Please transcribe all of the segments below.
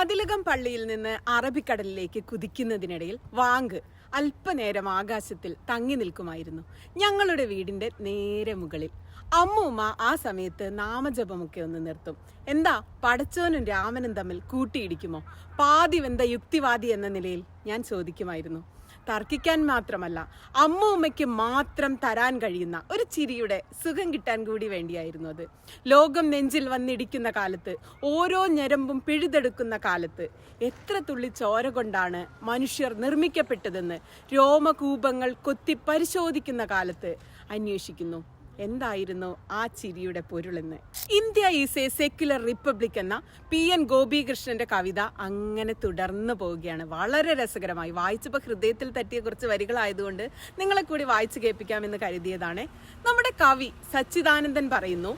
മതിലകം പള്ളിയിൽ നിന്ന് അറബിക്കടലിലേക്ക് കുതിക്കുന്നതിനിടയിൽ വാങ്ക് അല്പനേരം ആകാശത്തിൽ തങ്ങി നിൽക്കുമായിരുന്നു. ഞങ്ങളുടെ വീടിന്റെ നേരെ മുകളിൽ. അമ്മൂമ്മ ആ സമയത്ത് നാമജപമൊക്കെ ഒന്ന് നിർത്തും. എന്താ പടച്ചോനും രാമനും തമ്മിൽ കൂട്ടിയിടിക്കുമോ? പാതി വെന്ത യുക്തിവാദി എന്ന നിലയിൽ ഞാൻ ചോദിക്കുമായിരുന്നു. തർക്കിക്കാൻ മാത്രമല്ല അമ്മൂമ്മയ്ക്ക് മാത്രം തരാൻ കഴിയുന്ന ഒരു ചിരിയുടെ സുഖം കിട്ടാൻ കൂടി വേണ്ടിയായിരുന്നു അത്. ലോകം നെഞ്ചിൽ വന്നിടിക്കുന്ന കാലത്ത് ഓരോ ഞരമ്പും പിഴുതെടുക്കുന്ന കാലത്ത് എത്ര തുള്ളി ചോര കൊണ്ടാണ് മനുഷ്യർ നിർമ്മിക്കപ്പെട്ടതെന്ന് രോമകൂപങ്ങൾ കൊത്തി പരിശോധിക്കുന്ന കാലത്ത് അന്വേഷിക്കുന്നു. എന്തായിരുന്നു ആ ചിരിയുടെ പൊരുളെന്ന്? India is a secular republic എന്ന പി എൻ ഗോപികൃഷ്ണന്റെ കവിത അങ്ങനെ തുടർന്നു പോവുകയാണ്. വളരെ രസകരമായി. വായിച്ചപ്പോൾ ഹൃദയത്തിൽ തട്ടിയ കുറച്ച് വരികളായതുകൊണ്ട് നിങ്ങളെ കൂടി വായിച്ചു കേൾപ്പിക്കാമെന്ന് കരുതിയതാണ്. നമ്മുടെ കവി സച്ചിദാനന്ദൻ പറയുന്നു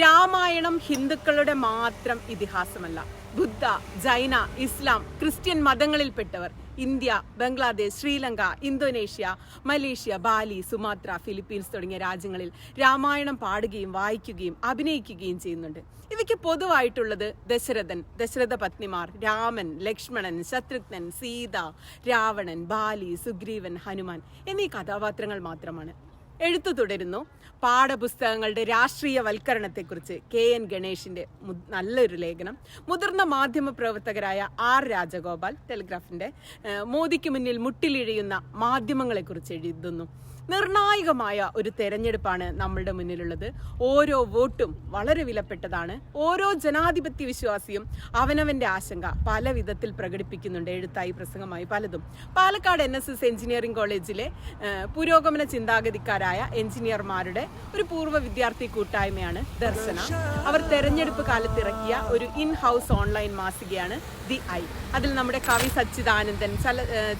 രാമായണം ഹിന്ദുക്കളുടെ മാത്രം ഇതിഹാസമല്ല. ബുദ്ധ ജൈന ഇസ്ലാം ക്രിസ്ത്യൻ മതങ്ങളിൽപ്പെട്ടവർ India Bangladesh Sri Lanka Indonesia Malaysia Bali Sumatra Philippines തുടങ്ങിയ രാജ്യങ്ങളിൽ രാമായണം പാടുകയും വായിക്കുകയും അഭിനയിക്കുകയും ചെയ്യുന്നുണ്ട്. ഇവയ്ക്ക് പൊതുവായിട്ടുള്ളത് ദശരഥൻ ദശരഥ പത്നിമാർ രാമൻ ലക്ഷ്മണൻ ശത്രുഘ്നൻ സീത രാവണൻ ബാലി സുഗ്രീവൻ ഹനുമാൻ എന്നീ കഥാപാത്രങ്ങൾ മാത്രമാണ്. എഴുത്തു തുടരുന്നു. പാഠപുസ്തകങ്ങളുടെ രാഷ്ട്രീയവൽക്കരണത്തെക്കുറിച്ച് കെ എൻ ഗണേഷിന്റെ നല്ലൊരു ലേഖനം. മുതിർന്ന മാധ്യമ പ്രവർത്തകരായ ആർ രാജഗോപാൽ ടെലിഗ്രാഫിന്റെ മോദിക്ക് മുന്നിൽ മുട്ടിലിഴയുന്ന മാധ്യമങ്ങളെക്കുറിച്ച് എഴുതുന്നു. നിർണായകമായ ഒരു തെരഞ്ഞെടുപ്പാണ് നമ്മളുടെ മുന്നിലുള്ളത്. ഓരോ വോട്ടും വളരെ വിലപ്പെട്ടതാണ്. ഓരോ ജനാധിപത്യ വിശ്വാസിയും അവനവന്റെ ആശങ്ക പല വിധത്തിൽ പ്രകടിപ്പിക്കുന്നുണ്ട്. എഴുത്തായി പ്രസംഗമായി പലതും. Palakkad N S S engineering കോളേജിലെ പുരോഗമന ചിന്താഗതിക്കാരായ എഞ്ചിനീയർമാരുടെ ഒരു പൂർവ വിദ്യാർത്ഥി കൂട്ടായ്മയാണ് ദർശന. അവർ തെരഞ്ഞെടുപ്പ് കാലത്ത് ഇറക്കിയ ഒരു ഇൻ ഹൗസ് ഓൺലൈൻ മാസികയാണ് ദി ഐ. അതിൽ നമ്മുടെ കവി സച്ചിദാനന്ദൻ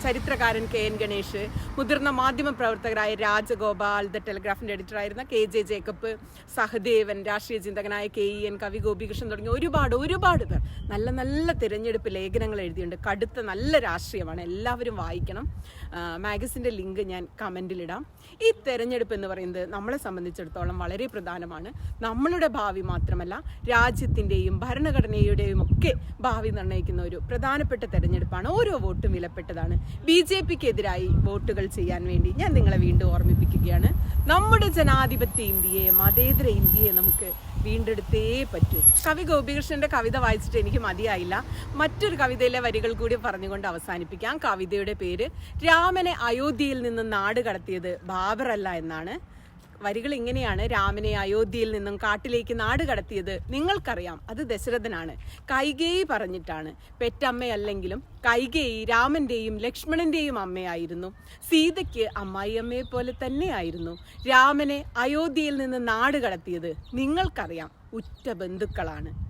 ചരിത്രകാരൻ കെ എൻ ഗണേഷ് മുതിർന്ന മാധ്യമ പ്രവർത്തകരായ രാജഗോപാൽ ദ ടെലിഗ്രാഫിന്റെ എഡിറ്ററായിരുന്ന കെ ജെ ജേക്കബ് സഹദേവൻ രാഷ്ട്രീയ ചിന്തകനായ കെ ഇ എൻ കവി ഗോപികൃഷ്ണൻ തുടങ്ങിയ ഒരുപാട് ഒരുപാട് പേർ നല്ല നല്ല തിരഞ്ഞെടുപ്പ് ലേഖനങ്ങൾ എഴുതിയിട്ടുണ്ട്. കടുത്ത നല്ല രാഷ്ട്രീയമാണ്. എല്ലാവരും വായിക്കണം. മാഗസിന്റെ ലിങ്ക് ഞാൻ കമന്റിലിടാം ഈ തെരഞ്ഞെടുപ്പ് എന്ന് പറയുന്നത് നമ്മളെ സംബന്ധിച്ചിടത്തോളം വളരെ പ്രധാനമാണ്. നമ്മളുടെ ഭാവി മാത്രമല്ല രാജ്യത്തിന്റെയും ഭരണഘടനയുടെയും ഒക്കെ ഭാവി നിർണയിക്കുന്ന ഒരു പ്രധാനപ്പെട്ട തെരഞ്ഞെടുപ്പാണ്. ഓരോ വോട്ടും വിലപ്പെട്ടതാണ്. ബി ജെ പിക്ക് എതിരായി വോട്ടുകൾ ചെയ്യാൻ വേണ്ടി ഞാൻ നിങ്ങളെ വീണ്ടും ഓർമ്മിപ്പിക്കുകയാണ്. നമ്മുടെ ജനാധിപത്യ ഇന്ത്യയെ മതേതര ഇന്ത്യയെ നമുക്ക് വീണ്ടെടുത്തേ പറ്റൂ. കവി ഗോപികൃഷ്ണന്റെ കവിത വായിച്ചിട്ട് എനിക്ക് മതിയായില്ല. മറ്റൊരു കവിതയിലെ വരികൾ കൂടി പറഞ്ഞുകൊണ്ട് അവസാനിപ്പിക്കാം. കവിതയുടെ പേര് രാമനെ അയോധ്യയിൽ നിന്ന് നാട് കടത്തിയത് ബാബറല്ല എന്നാണ്. വരികൾ ഇങ്ങനെയാണ് രാമനെ അയോധ്യയിൽ നിന്നും കാട്ടിലേക്ക് നാട് കടത്തിയത്. നിങ്ങൾക്കറിയാം അത് ദശരഥനാണ്. കൈകേയി പറഞ്ഞിട്ടാണ്. പെറ്റമ്മയല്ലെങ്കിലും കൈകേയി രാമന്റെയും ലക്ഷ്മണന്റെയും അമ്മയായിരുന്നു. സീതയ്ക്ക് അമ്മായിയമ്മയെ പോലെ തന്നെയായിരുന്നു. രാമനെ അയോധ്യയിൽ നിന്ന് നാട് കടത്തിയത്. നിങ്ങൾക്കറിയാം ഉറ്റ ബന്ധുക്കളാണ്.